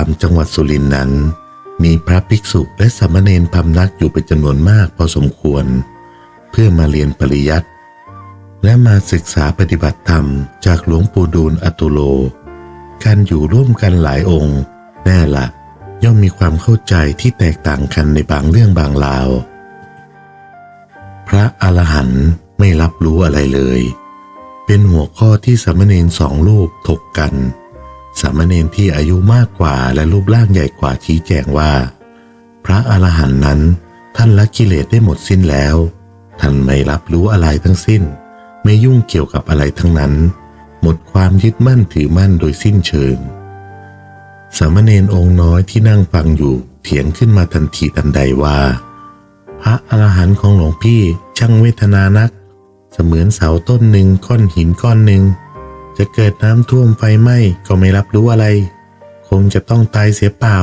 ามจังหวัดสุรินทร์นั้น มีพระภิกษุและสามเณรพำนักอยู่เป็นจำนวนมากพอสมควร เพื่อมาเรียนปริยัติและมาศึกษาปฏิบัติธรรมจากหลวงปู่ดูลอตุโล การอยู่ร่วมกันหลายองค์ แน่ละย่อมมีความเข้าใจที่แตกต่างกันในบางเรื่องบางราว พระอรหันต์ไม่รับรู้อะไรเลย เป็นหัวข้อที่สามเณรสองรูปถกกัน สามเณรที่อายุมากกว่าและรูปร่างใหญ่กว่าชี้แจงว่า พระอรหันต์นั้นท่านละกิเลสได้หมดสิ้นแล้ว ท่านไม่รับรู้อะไรทั้งสิ้น ไม่ยุ่งเกี่ยวกับอะไรทั้งนั้น หมดความยึดมั่นถือมั่นโดยสิ้นเชิง สามเณรองค์น้อยที่นั่งฟังอยู่เถียงขึ้นมาทันทีทันใดว่า พระอรหันต์ของหลวงพี่ช่างเวทนานัก เสมือนเสาต้นหนึ่งก้อนหินก้อนหนึ่ง จะเกิดน้ำท่วมไฟไหม้ก็ไม่รับรู้อะไร คงจะต้องตายเสียเปล่า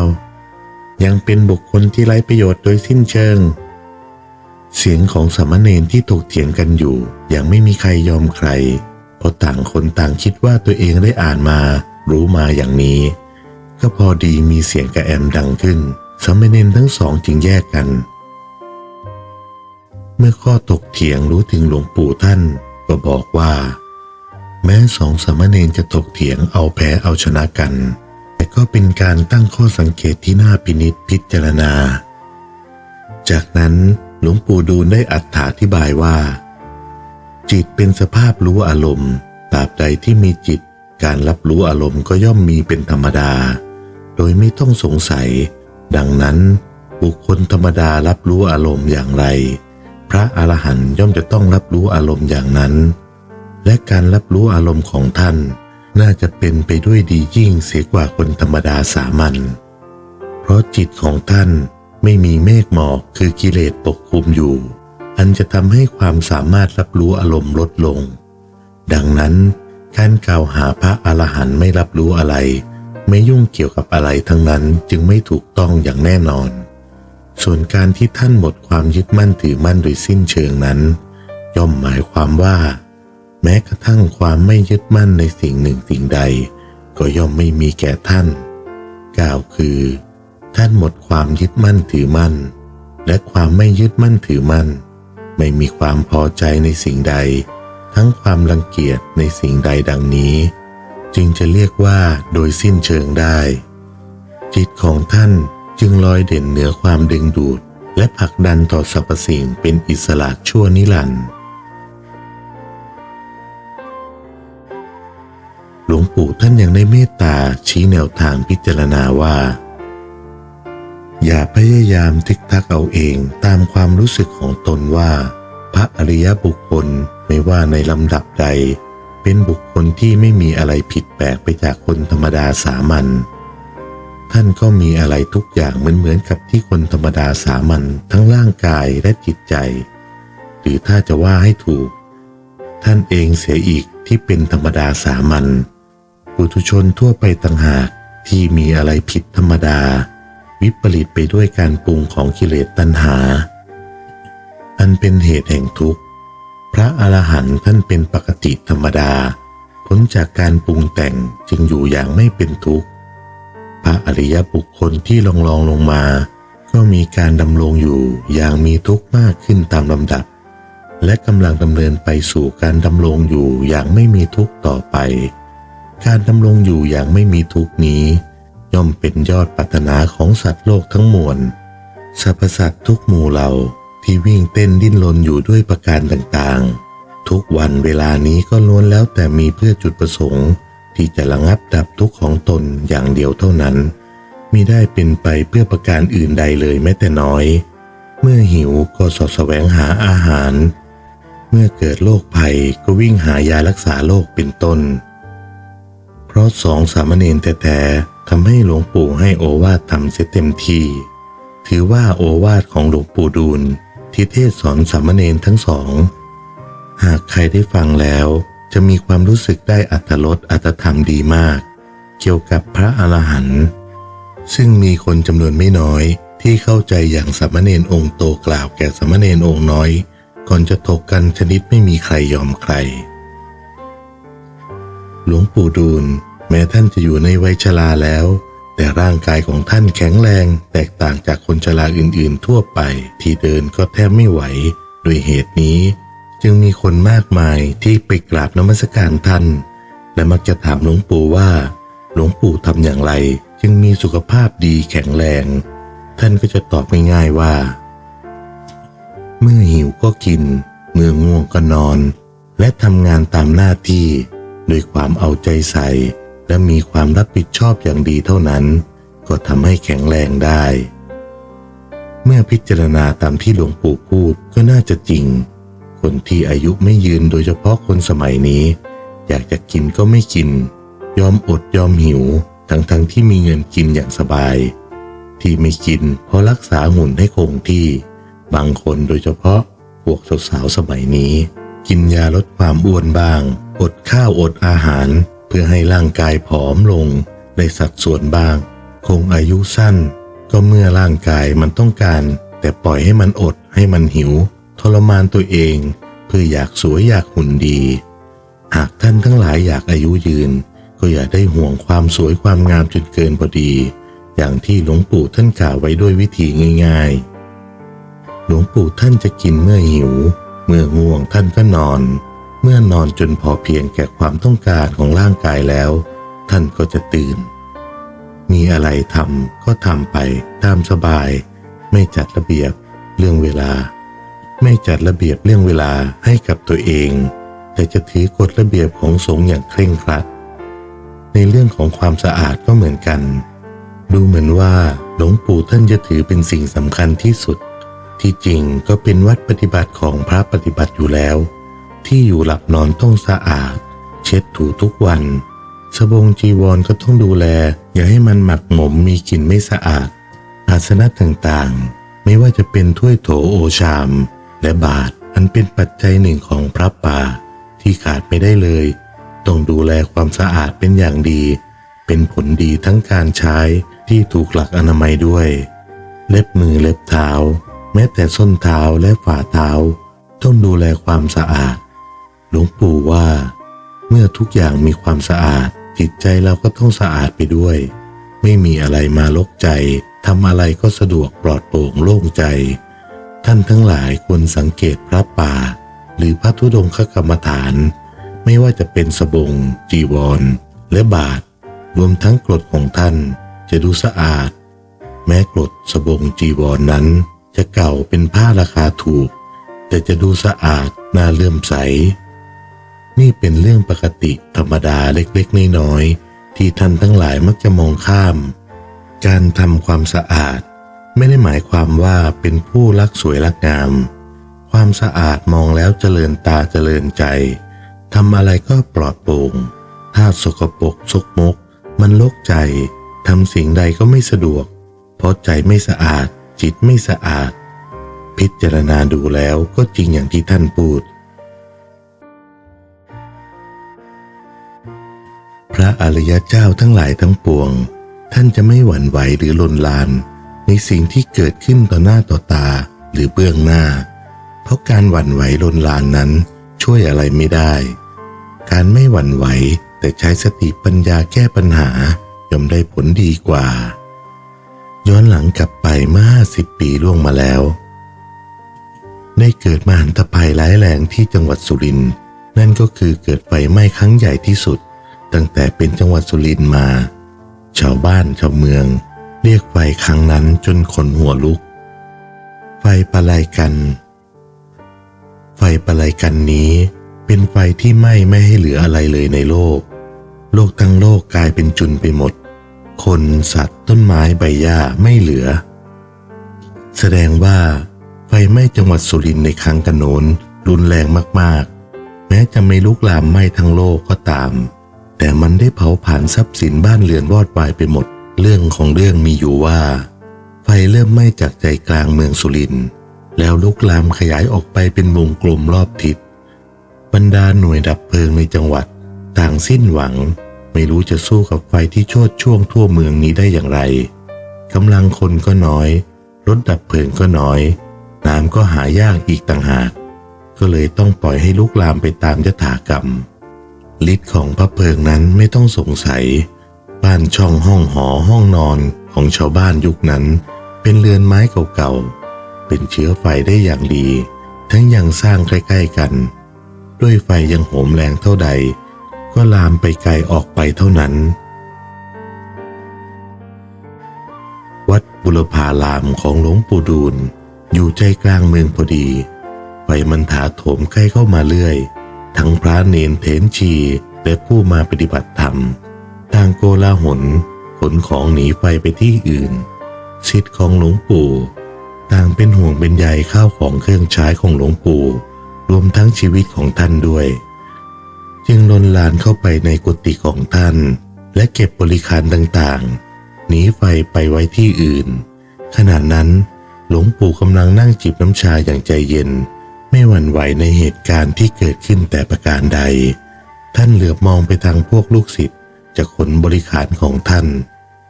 ยังเป็นบุคคลที่ไร้ประโยชน์โดยสิ้นเชิง เสียงของสามเณรที่ถกเถียงกันอยู่ ยังไม่มีใครยอมใคร เพราะต่างคนต่างคิดว่าตัวเองได้อ่านมา รู้มาอย่างนี้ ก็พอดีมีเสียงกระแอมดังขึ้นสามเณรทั้งสองจึงแยกกัน เมื่อข้อตกเถียงรู้ถึงหลวงปู่ท่าน ก็บอกว่า แม้สองสามเณรจะตกเถียงเอาแพ้เอาชนะกัน แต่ก็เป็นการตั้งข้อสังเกตที่น่าพินิจพิจารณา จากนั้นหลวงปู่ดูลได้อัถาธิบายว่า จิตเป็นสภาพรู้อารมณ์ตราบใดที่มีจิต การรับรู้อารมณ์ก็ย่อมมีเป็นธรรมดา โดยไม่ต้องสงสัย ดังนั้น บุคคลธรรมดารับรู้อารมณ์อย่างไร พระอรหันต์ย่อมจะต้องรับรู้อารมณ์อย่างนั้น และการรับรู้อารมณ์ของท่าน น่าจะเป็นไปด้วยดียิ่งเสียกว่าคนธรรมดาสามัญเพราะจิตของท่านไม่มีเมฆหมอกคือกิเลสปกคลุมอยู่ อันจะทำให้ความสามารถรับรู้อารมณ์ลดลง ดังนั้นการกล่าวหาพระอรหันต์ไม่รับรู้อะไร ไม่ยุ่งเกี่ยวกับอะไรทั้งนั้นจึงไม่ถูกต้องอย่างแน่นอน ส่วนการที่ท่านหมดความยึดมั่นถือมั่นโดยสิ้นเชิงนั้น ย่อมหมายความว่า แม้กระทั่งความไม่ยึดมั่นในสิ่งหนึ่งสิ่งใด ก็ย่อมไม่มีแก่ท่าน กล่าวคือ ท่านหมดความยึดมั่นถือมั่น และความไม่ยึดมั่นถือมั่น ไม่มีความพอใจในสิ่งใด ทั้งความรังเกียจในสิ่งใดดังนี้ จึงจะเรียกว่าโดยสิ้นเชิงได้ จิตของท่านจึงลอยเด่นเหนือความดึงดูด และผลักดันต่อสรรพสิ่งเป็นอิสระชั่วนิรันดร์ หลวงปู่ท่านยังได้เมตตาชี้แนวทางพิจารณาว่า อย่าพยายามทิกทักเอาเองตามความรู้สึกของตนว่า พระอริยบุคคลไม่ว่าในลำดับใด เป็นบุคคลที่ไม่มีอะไรผิดแปลกไปจากคนธรรมดาสามัญท่านก็มีอะไรทุกอย่างเหมือนเหมือนกับที่คนธรรมดาสามัญทั้งร่างกายและจิตใจ หรือถ้าจะว่าให้ถูก ท่านเองเสียอีกที่เป็นธรรมดาสามัญ ปุถุชนทั่วไปต่างหากที่มีอะไรผิดธรรมดา วิปริตไปด้วยการปรุงของกิเลสตัณหา อันเป็นเหตุแห่งทุกข์ พระอรหันต์ท่านเป็นปกติธรรมดา พ้นจากการปรุงแต่งจึงอยู่อย่างไม่เป็นทุกข์ พระอริยบุคคลที่ลองลองลงมา ก็มีการดำรงอยู่อย่างมีทุกข์มากขึ้นตามลำดับ และกำลังดำเนินไปสู่การดำรงอยู่อย่างไม่มีทุกข์ต่อไป การดำรงอยู่อย่างไม่มีทุกนี้ ย่อมเป็นยอดปรารถนาของสัตว์โลกทั้งมวลสรรพสัตว์ทุกหมู่เหล่าที่วิ่งเต้นดิ้นรนอยู่ด้วยประการต่างๆ ทุกวันเวลานี้ก็ล้วนแล้วแต่มีเพื่อจุดประสงค์ ที่จะระงับดับทุกข์ของตนอย่างเดียวเท่านั้นมิได้เป็นไปเพื่อประการอื่นใดเลยแม้แต่น้อย เมื่อหิวก็สอดแสวงหาอาหาร เมื่อเกิดโรคภัยก็วิ่งหายารักษาโรคเป็นต้น ราะสองสามเณรแท้ๆทำให้หลวงปู่ให้โอวาททำเสียเต็มที่ ถือว่าโอวาทของหลวงปู่ดูลที่เทศสอนสามเณรทั้งสอง หากใครได้ฟังแล้ว จะมีความรู้สึกได้อัตลดอัตธรรมดีมาก เกี่ยวกับพระอรหันต์ซึ่งมีคนจำนวนไม่น้อยที่เข้าใจอย่างสามเณรองค์โตกล่าวแก่สามเณรองค์น้อย ก่อนจะถกกันชนิดไม่มีใครยอมใคร หลวงปู่ดูล แม้ท่านจะอยู่ในวัยชราแล้ว แต่ร่างกายของท่านแข็งแรงแตกต่างจากคนชราอื่นๆ ทั่วไป ที่เดินก็แทบไม่ไหว โดยเหตุนี้ จึงมีคนมากมายที่ไปกราบนมัสการท่าน และมักจะถามหลวงปู่ว่า หลวงปู่ทำอย่างไร จึงมีสุขภาพดีแข็งแรง ท่านก็จะตอบง่ายๆว่า เมื่อหิวก็กิน เมื่อง่วงก็นอน และทำงานตามหน้าที่ด้วยความเอาใจใส่ และมีความรับผิดชอบอย่างดีเท่านั้น ก็ทำให้แข็งแรงได้ เมื่อพิจารณาตามที่หลวงปู่พูดก็น่าจะจริง คนที่อายุไม่ยืนโดยเฉพาะคนสมัยนี้ อยากจะกินก็ไม่กิน ยอมอดยอมหิว ทั้งๆทที่มีเงินกินอย่างสบาย ที่ไม่กินเพราะรักษาหุ่นให้คงที่ บางคนโดยเฉพาะพวกสาวๆสมัยนี้ กินยาลดความอ้วนบ้าง อดข้าวอดอาหาร เพื่อให้ร่างกายผอมลงในสัดส่วนบ้าง คงอายุสั้น ก็เมื่อร่างกายมันต้องการ แต่ปล่อยให้มันอดให้มันหิว ทรมานตัวเอง เพื่ออยากสวยอยากหุ่นดี หากท่านทั้งหลายอยากอายุยืน ก็อย่าได้ห่วงความสวยความงามจนเกินพอดี อย่างที่หลวงปู่ท่านกล่าวไว้ด้วยวิธีง่าย ๆ หลวงปู่ท่านจะกินเมื่อหิว เมื่อง่วงท่านก็นอน เมื่อนอนจนพอเพียงแก่ความต้องการของร่างกายแล้ว ท่านก็จะตื่น มีอะไรทำก็ทำไปตามสบาย ไม่จัดระเบียบเรื่องเวลา ไม่จัดระเบียบเรื่องเวลาให้กับตัวเอง แต่จะถือกฎระเบียบของสงฆ์อย่างเคร่งครัด ในเรื่องของความสะอาดก็เหมือนกัน ดูเหมือนว่าหลวงปู่ท่านจะถือเป็นสิ่งสำคัญที่สุด ที่จริงก็เป็นวัดปฏิบัติของพระปฏิบัติอยู่แล้ว ที่อยู่หลับนอนต้องสะอาด เช็ดถูทุกวันสบงจีวรก็ต้องดูแล อย่าให้มันหมักหมมมีกลิ่นไม่สะอาด อาสนะต่างๆ ไม่ว่าจะเป็นถ้วยโถโอชาม และบาทอันเป็นปัจจัยหนึ่งของพระป่า ที่ขาดไม่ได้เลย ต้องดูแลความสะอาดเป็นอย่างดี เป็นผลดีทั้งการใช้ที่ถูกหลักอนามัยด้วย เล็บมือเล็บเท้า แม้แต่ส้นเท้าและฝ่าเท้า ต้องดูแลความสะอาด หลวงปู่ว่า เมื่อทุกอย่างมีความสะอาด จิตใจเราก็ต้องสะอาดไปด้วย ไม่มีอะไรมาลกใจทำอะไรก็สะดวกปลอดโปร่งโล่งใจ ท่านทั้งหลายควรสังเกตพระป่า หรือพระธุดงคกรรมฐาน ไม่ว่าจะเป็นสบง จีวร และบาท รวมทั้งกรดของท่านจะดูสะอาด แม้กรดสบงจีวรนนั้น จะเก่าเป็นผ้าราคาถูก แต่จะดูสะอาดน่าเลื่อมใส นี่เป็นเรื่องปกติธรรมดาเล็กๆน้อยๆที่ท่านทั้งหลายมักจะมองข้าม การทำความสะอาด ไม่ได้หมายความว่าเป็นผู้รักสวยรักงาม ความสะอาดมองแล้วเจริญตาเจริญใจทำอะไรก็ปลอดโปร่ง ถ้าสกปรกซกมก มันลกใจทำสิ่งใดก็ไม่สะดวก เพราะใจไม่สะอาด จิตไม่สะอาด พิจารณาดูแล้วก็จริงอย่างที่ท่านพูด พระอริยเจ้าทั้งหลายทั้งปวง ท่านจะไม่หวั่นไหวหรือลนลาน ในสิ่งที่เกิดขึ้นต่อหน้าต่อตาหรือเบื้องหน้า เพราะการหวั่นไหวลนลานนั้นช่วยอะไรไม่ได้ การไม่หวั่นไหวแต่ใช้สติปัญญาแก้ปัญหาย่อมได้ผลดีกว่า ย้อนหลังกลับไปเมื่อห้าสิบปีล่วงมาแล้ว ได้เกิดมหันตภัยร้ายแรงที่จังหวัดสุรินทร์นั่นก็คือเกิดไฟไหม้ครั้งใหญ่ที่สุด ตั้งแต่เป็นจังหวัดสุรินทร์มา ชาวบ้านชาวเมือง เรียกไฟครั้งนั้นจนขนหัวลุก ไฟประไลกัน ไฟประไลกันนี้เป็นไฟที่ไหม้ไม่ให้เหลืออะไรเลยในโลก โลกทั้งโลกกลายเป็นจุนไปหมด คนสัตว์ต้นไม้ใบหญ้าไม่เหลือ แสดงว่า ไฟไหม้จังหวัดสุรินทร์ในครั้งกันโนนรุนแรงมากๆ แม้จะไม่ลุกลามไหม้ทั้งโลกก็ตาม แต่มันได้เผาผลาญทรัพย์สินบ้านเรือนวอดวายไปหมด เรื่องของเรื่องมีอยู่ว่า ไฟเริ่มไหม้จากใจกลางเมืองสุรินทร์แล้วลุกลามขยายออกไปเป็นวงกลมรอบทิศบรรดาหน่วยดับเพลิงในจังหวัด ต่างสิ้นหวัง ไม่รู้จะสู้กับไฟที่โชดช่วงทั่วเมืองนี้ได้อย่างไรกำลังคนก็น้อยรถดับเพลิงก็น้อย น้ำก็หายากอีกต่างหาก ก็เลยต้องปล่อยให้ลุกลามไปตามยถากรรม ฤทธิ์ของพระเพลิงนั้นไม่ต้องสงสัย บ้านช่องห้องหอห้องนอนของชาวบ้านยุคนั้น เป็นเรือนไม้เก่าๆ เป็นเชื้อไฟได้อย่างดี ทั้งยังสร้างใกล้ๆกัน ด้วยไฟยังโหมแรงเท่าใด ก็ลามไปไกลออกไปเท่านั้น วัดบุรพารามของหลวงปู่ดูลอยู่ใจกลางเมืองพอดี ไฟมันถาโถมใกล้เข้ามาเรื่อย ทั้งพระเนนเถนชีและผู้มาปฏิบัติธรรมต่างโกลาหลขนของหนีไฟไปที่อื่นสิทธิ์ของหลวงปู่ต่างเป็นห่วงเป็นใยข้าวของเครื่องใช้ของหลวงปู่ รวมทั้งชีวิตของท่านด้วย จึงลนลานเข้าไปในกุฏิของท่าน และเก็บบริคารต่างๆ หนีไฟไปไว้ที่อื่น ขณะนั้นหลวงปู่กำลังนั่งจิบน้ำชาอย่างใจเย็น ไม่หวั่นไหวในเหตุการณ์ที่เกิดขึ้นแต่ประการใด ท่านเหลือบมองไปทางพวกลูกศิษย์จะขนบริขารของท่าน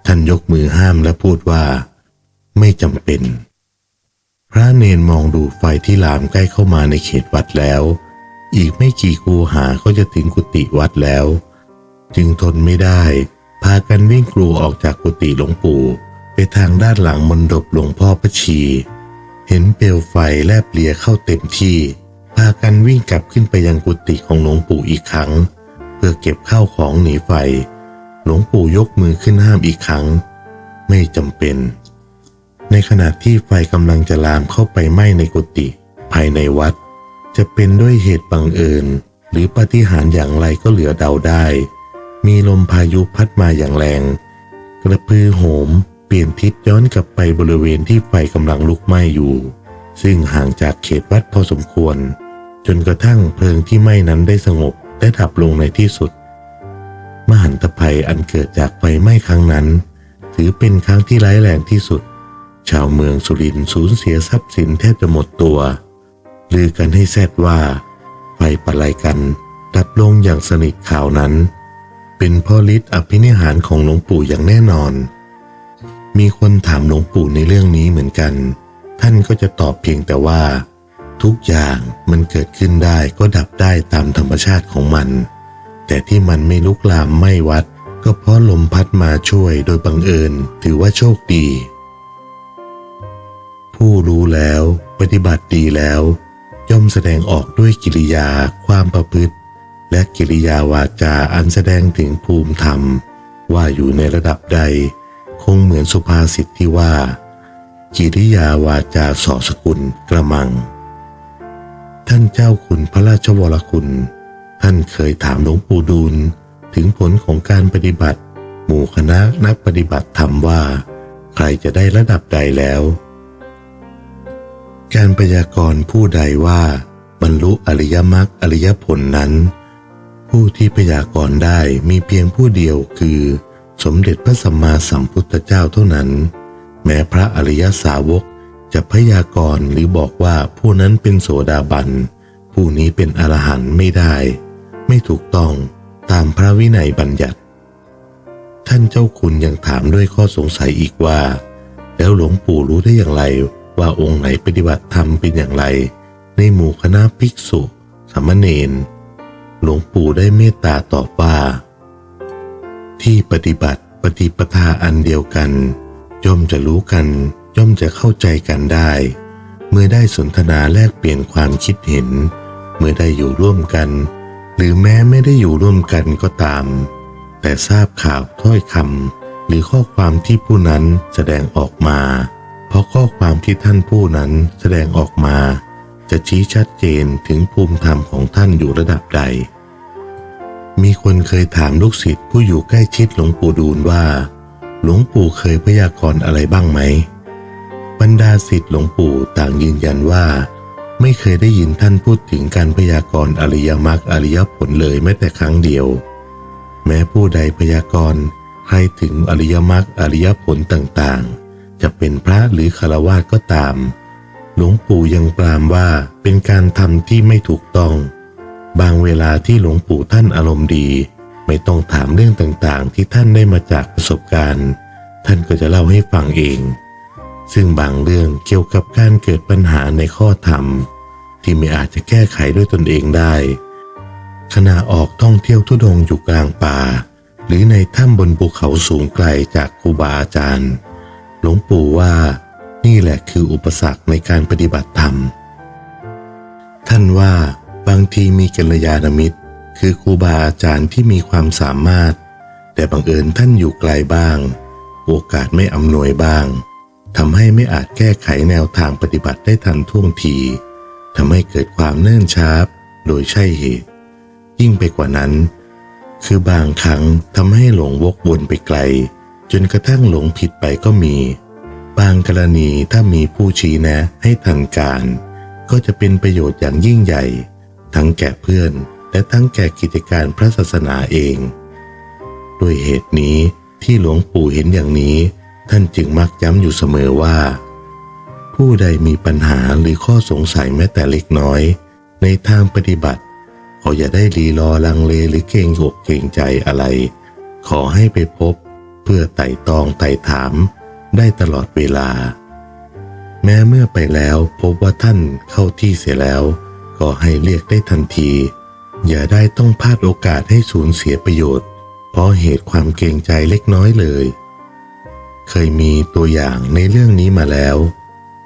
ท่านยกมือห้ามและพูดว่า ไม่จำเป็น พระเนนมองดูไฟที่ลามใกล้เข้ามาในเขตวัดแล้ว อีกไม่กี่คูหาก็จะถึงกุฏิวัดแล้ว จึงทนไม่ได้ พากันวิ่งกลูออกจากกุฏิหลวงปู่ ไปทางด้านหลังมณฑปหลวงพ่อพระชี เห็นเปลวไฟแลบเลียเข้าเต็มที่ พากันวิ่งกลับขึ้นไปยังกุฏิของหลวงปู่อีกครั้ง เพื่อเก็บข้าวของหนีไฟ หลวงปู่ยกมือขึ้นห้ามอีกครั้ง ไม่จำเป็น ในขณะที่ไฟกำลังจะลามเข้าไปไหม้ในกุฏิภายในวัด จะเป็นด้วยเหตุบังเอิญ หรือปฏิหารอย่างไรก็เหลือเดาได้ มีลมพายุพัดมาอย่างแรง กระพือโหม เปลี่ยนทิศย้อนกลับไปบริเวณที่ไฟกำลังลุกไหม้อยู่ ซึ่งห่างจากเขตวัดพอสมควร จนกระทั่งเพลิงที่ไหม้นั้นได้สงบและดับลงในที่สุด มหันตภัยอันเกิดจากไฟไหม้ครั้งนั้น ถือเป็นครั้งที่ร้ายแรงที่สุด ชาวเมืองสุรินทร์สูญเสียทรัพย์สินแทบจะหมดตัวลือกันให้แซดว่า ไฟประไลกันดับลงอย่างสนิทข่าวนั้น เป็นพ่อฤทธิ์อภินิหารของหลวงปู่อย่างแน่นอน มีคนถามหลวงปู่ในเรื่องนี้เหมือนกัน ท่านก็จะตอบเพียงแต่ว่า ทุกอย่างมันเกิดขึ้นได้ก็ดับได้ตามธรรมชาติของมัน แต่ที่มันไม่ลุกลามไม่วัด ก็เพราะลมพัดมาช่วยโดยบังเอิญถือว่าโชคดี ผู้รู้แล้วปฏิบัติดีแล้ว ย่อมแสดงออกด้วยกิริยาความประพฤติ และกิริยาวาจาอันแสดงถึงภูมิธรรม ว่าอยู่ในระดับใด คงเหมือนสุภาษิตที่ว่า กิริยาวาจาสอสกุลกระมัง ท่านเจ้าคุณพระราชวรคุณ ท่านเคยถามหลวงปู่ดูลถึงผลของการปฏิบัติ หมู่คณะนักปฏิบัติธรรมว่า ใครจะได้ระดับใดแล้ว การพยากรณ์ผู้ใดว่า บรรลุอริยมรรคอริยผลนั้น ผู้ที่พยากรณ์ได้มีเพียงผู้เดียวคือ สมเด็จพระสัมมาสัมพุทธเจ้าเท่านั้น แม้พระอริยสาวกจะพยากรณ์หรือบอกว่าผู้นั้นเป็นโสดาบัน ผู้นี้เป็นอรหันต์ไม่ได้ ไม่ถูกต้องตามพระวินัยบัญญัติ ท่านเจ้าคุณยังถามด้วยข้อสงสัยอีกว่า แล้วหลวงปู่รู้ได้อย่างไร ว่าองค์ไหนปฏิบัติธรรมเป็นอย่างไร ในหมู่คณะภิกษุสามเณรหลวงปู่ได้เมตตาตอบว่า ที่ปฏิบัติปฏิปทาอันเดียวกัน ย่อมจะรู้กัน ย่อมจะเข้าใจกันได้ เมื่อได้สนทนาแลกเปลี่ยนความคิดเห็น เมื่อได้อยู่ร่วมกัน หรือแม้ไม่ได้อยู่ร่วมกันก็ตาม แต่ทราบข่าวถ้อยคำหรือข้อความที่ผู้นั้นแสดงออกมา เพราะข้อความที่ท่านผู้นั้นแสดงออกมา จะชี้ชัดเจนถึงภูมิธรรมของท่านอยู่ระดับใด มีคนเคยถามลูกศิษย์ผู้อยู่ใกล้ชิดหลวงปู่ดูลว่า หลวงปู่เคยพยากรณ์อะไรบ้างไหม บรรดาศิษย์หลวงปู่ต่างยืนยันว่า ไม่เคยได้ยินท่านพูดถึงการพยากรณ์อริยมรรคอริยผลเลยแม้แต่ครั้งเดียว แม้ผู้ใดพยากรณ์ใครถึงอริยมรรคอริยผลต่างๆ จะเป็นพระหรือคารวาสก็ตาม หลวงปู่ยังปรามว่าเป็นการทำที่ไม่ถูกต้อง บางเวลาที่หลวงปู่ท่านอารมณ์ดี ไม่ต้องถามเรื่องต่างๆ ที่ท่านได้มาจากประสบการณ์ ท่านก็จะเล่าให้ฟังเอง ซึ่งบางเรื่องเกี่ยวกับการเกิดปัญหาในข้อธรรม ที่ไม่อาจจะแก้ไขด้วยตนเองได้ ขณะออกท่องเที่ยวทุดงอยู่กลางป่า หรือในถ้ำบนภูเขาสูงไกลจากครูบาอาจารย์ หลวงปู่ว่านี่แหละคืออุปสรรคในการปฏิบัติธรรม ท่านว่า บางทีมีกัลยาณมิตร คือครูบาอาจารย์ที่มีความสามารถ แต่บังเอิญท่านอยู่ไกลบ้าง โอกาสไม่อำนวยบ้างทำให้ไม่อาจแก้ไขแนวทางปฏิบัติได้ทันท่วงทีทำให้เกิดความเนิ่นช้าโดยใช่เหตุ ยิ่งไปกว่านั้น คือบางครั้งทำให้หลงวกวนไปไกล จนกระทั่งหลงผิดไปก็มี บางกรณีถ้ามีผู้ชี้แนะให้ทันการ ก็จะเป็นประโยชน์อย่างยิ่งใหญ่ ทั้งแก่เพื่อนและทั้งแก่กิจการพระศาสนาเอง ด้วยเหตุนี้ที่หลวงปู่เห็นอย่างนี้ ท่านจึงมักย้ำอยู่เสมอว่า ผู้ใดมีปัญหาหรือข้อสงสัยแม้แต่เล็กน้อย ในทางปฏิบัติ ขออย่าได้รีรอลังเลหรือเกรงอกเกรงใจอะไร ขอให้ไปพบ เพื่อไต่ตองไต่ถาม ได้ตลอดเวลา แม้เมื่อไปแล้วพบว่าท่านเข้าที่เสียแล้ว ก็ให้เรียกได้ทันที อย่าได้ต้องพลาดโอกาสให้สูญเสียประโยชน์ เพราะเหตุความเกรงใจเล็กน้อยเลย เคยมีตัวอย่างในเรื่องนี้มาแล้ว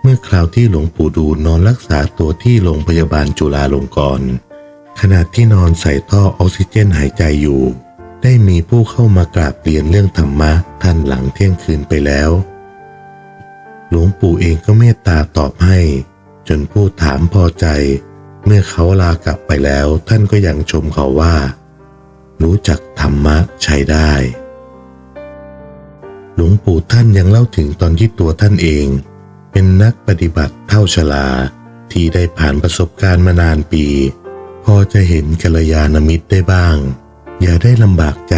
เมื่อคราวที่หลวงปู่ดูนอนรักษาตัวที่โรงพยาบาลจุฬาลงกรณ์ขณะที่นอนใส่ท่อออกซิเจนหายใจอยู่ ได้มีผู้เข้ามากราบเรียนเรื่องธรรมะท่านหลังเที่ยงคืนไปแล้ว หลวงปู่เองก็เมตตาตอบให้ จนผู้ถามพอใจ มื่อเขาลากลับไปแล้วท่านก็ยังชมเขาว่า รู้จักธรรมะใช้ได้ หลวงปู่ท่านยังเล่าถึงตอนที่ตัวท่านเอง เป็นนักปฏิบัติเท่าชลาที่ได้ผ่านประสบการณ์มานานปี พอจะเห็นกัลยาณมิตรได้บ้าง อย่าได้ลำบากใจ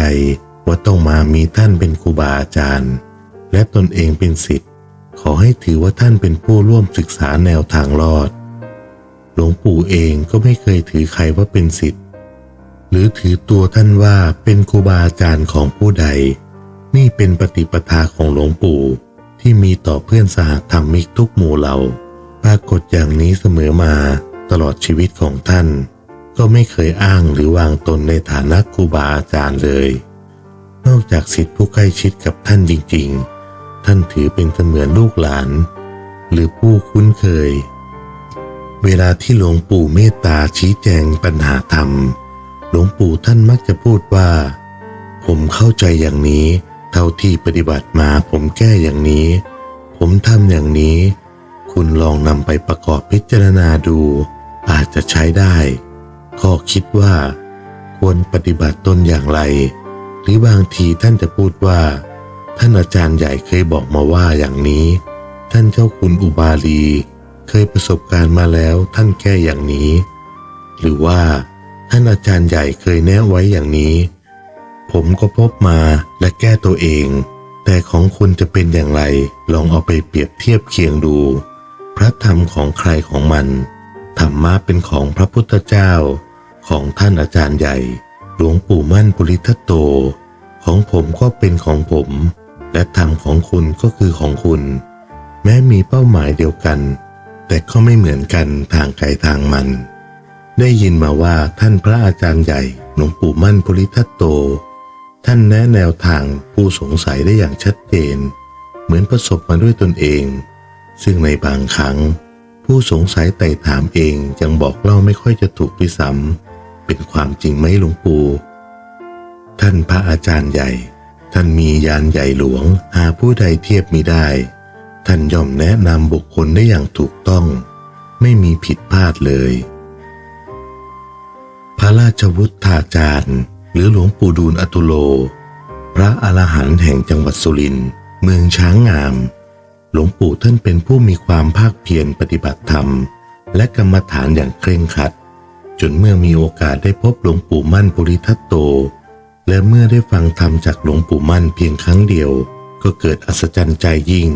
ว่าต้องมามีท่านเป็นครูบาอาจารย์ และตนเองเป็นศิษย์ขอให้ถือว่าท่านเป็นผู้ร่วมศึกษาแนวทางรอด หลวงปู่เองก็ไม่เคยถือใครว่าเป็นศิษย์หรือถือตัวท่านว่าเป็นครูบาอาจารย์ของผู้ใด นี่เป็นปฏิปทาของหลวงปู่ที่มีต่อเพื่อนสหธรรมิกทุกหมู่เหล่าปรากฏอย่างนี้เสมอมาตลอดชีวิตของท่าน ก็ไม่เคยอ้างหรือวางตนในฐานะครูบาอาจารย์เลย นอกจากสิทธิผู้ใกล้ชิดกับท่านจริง ๆ ท่านถือเป็นเสมือนลูกหลาน หรือผู้คุ้นเคย เวลาที่หลวงปู่เมตตาชี้แจงปัญหาธรรม หลวงปู่ท่านมักจะพูดว่า ผมเข้าใจอย่างนี้ เท่าที่ปฏิบัติมาผมแก้อย่างนี้ ผมทำอย่างนี้ คุณลองนำไปประกอบพิจารณาดู อาจจะใช้ได้ข้อคิดว่า ควรปฏิบัติตนอย่างไร หรือบางทีท่านจะพูดว่า ท่านอาจารย์ใหญ่เคยบอกมาว่าอย่างนี้ ท่านเจ้าคุณอุบาลี เคยประสบการณ์มาแล้วท่านแก้อย่างนี้ หรือว่าท่านอาจารย์ใหญ่เคยแนะไว้อย่างนี้ ผมก็พบมาและแก้ตัวเอง แต่ของคุณจะเป็นอย่างไร ลองเอาไปเปรียบเทียบเคียงดู พระธรรมของใครของมันธรรมะเป็นของพระพุทธเจ้า ของท่านอาจารย์ใหญ่ หลวงปู่มั่นปุริทัตโต ของผมก็เป็นของผม และธรรมของคุณก็คือของคุณ แม้มีเป้าหมายเดียวกัน แต่ก็ไม่เหมือนกันทางไกลทางมัน ได้ยินมาว่าท่านพระอาจารย์ใหญ่หลวงปู่มั่นปุริทัตโต ท่านแนะแนวทางผู้สงสัยได้อย่างชัดเจน เหมือนประสบมาด้วยตนเอง ซึ่งในบางครั้ง ผู้สงสัยไต่ถามเองยังบอกเล่าไม่ค่อยจะถูกด้วยซ้ำเป็นความจริงไหมหลวงปู่ท่านพระอาจารย์ใหญ่ ท่านมียานใหญ่หลวงหาผู้ใดเทียบมิได้ ท่านย่อมแนะนำบุคคลได้อย่างถูกต้อง ไม่มีผิดพลาดเลย พระราชวุฒาจารย์ หรือหลวงปู่ดูลอตุโล พระอรหันต์แห่งจังหวัดสุรินทร์เมืองช้างงาม หลวงปู่ท่านเป็นผู้มีความภาคเพียรปฏิบัติธรรม และกรรมฐานอย่างเคร่งครัด จนเมื่อมีโอกาสได้พบหลวงปู่มั่นปุริทัตโต และเมื่อได้ฟังธรรมจากหลวงปู่มั่นเพียงครั้งเดียว ก็เกิดอัศจรรย์ใจยิ่ง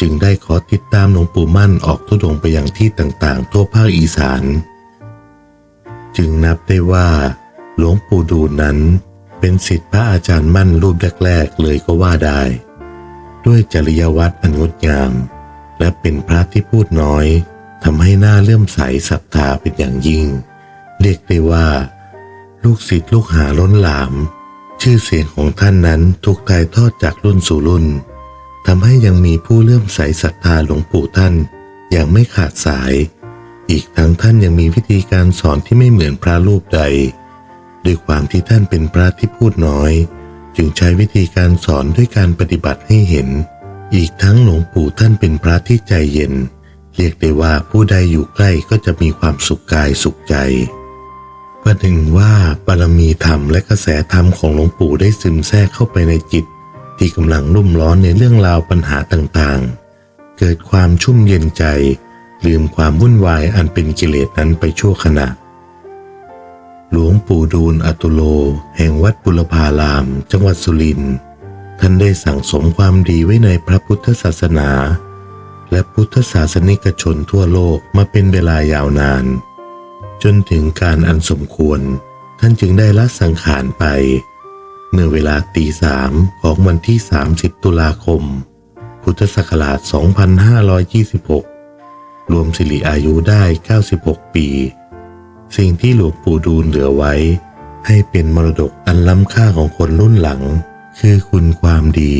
จึงได้ขอติดตามหลวงปู่มั่นออกทุดงไปยังที่ต่างๆ ทั่วภาคอีสาน จึงนับได้ว่า หลวงปู่ดูลนั้นเป็นศิษย์พระอาจารย์มั่นรูปแรกๆเลยก็ว่าได้ ด้วยจริยวัตรอันงดงาม และเป็นพระที่พูดน้อยทำให้หน้าเลื่อมใสศรัทธาเป็นอย่างยิ่ง เรียกได้ว่า ลูกศิษย์ลูกหาล้นหลาม ชื่อเสียงของท่านนั้นถูกถ่ายทอดจากรุ่นสู่รุ่น ทำให้ยังมีผู้เลื่อมใสศรัทธาหลวงปู่ท่านอย่างไม่ขาดสาย อีกทั้งท่านยังมีวิธีการสอนที่ไม่เหมือนพระรูปใด ด้วยความที่ท่านเป็นพระที่พูดน้อย จึงใช้วิธีการสอนด้วยการปฏิบัติให้เห็น อีกทั้งหลวงปู่ท่านเป็นพระที่ใจเย็น เรียกได้ว่าผู้ใดอยู่ใกล้ก็จะมีความสุขกายสุขใจประหนึ่งว่าบารมีธรรมและกระแสธรรมของหลวงปู่ได้ซึมแทรกเข้าไปในจิต ที่กำลังรุ่มร้อนในเรื่องราวปัญหาต่างๆ เกิดความชุ่มเย็นใจ ลืมความวุ่นวายอันเป็นกิเลสนั้นไปชั่วขณะ หลวงปู่ดูลอตุโล แห่งวัดบุรพาราม จังหวัดสุรินทร์ท่านได้สั่งสมความดีไว้ในพระพุทธศาสนา และพุทธศาสนิกชนทั่วโลกมาเป็นเวลายาวนาน จนถึงการอันสมควร ท่านจึงได้ละสังขารไป เมื่อเวลาตีสามของวันที่ 30 ตุลาคม พุทธศักราช 2526 รวมสิริอายุได้ 96 ปี สิ่งที่หลวงปู่ดูลเหลือไว้ ให้เป็นมรดกอันล้ำค่าของคนรุ่นหลัง คือคุณความดี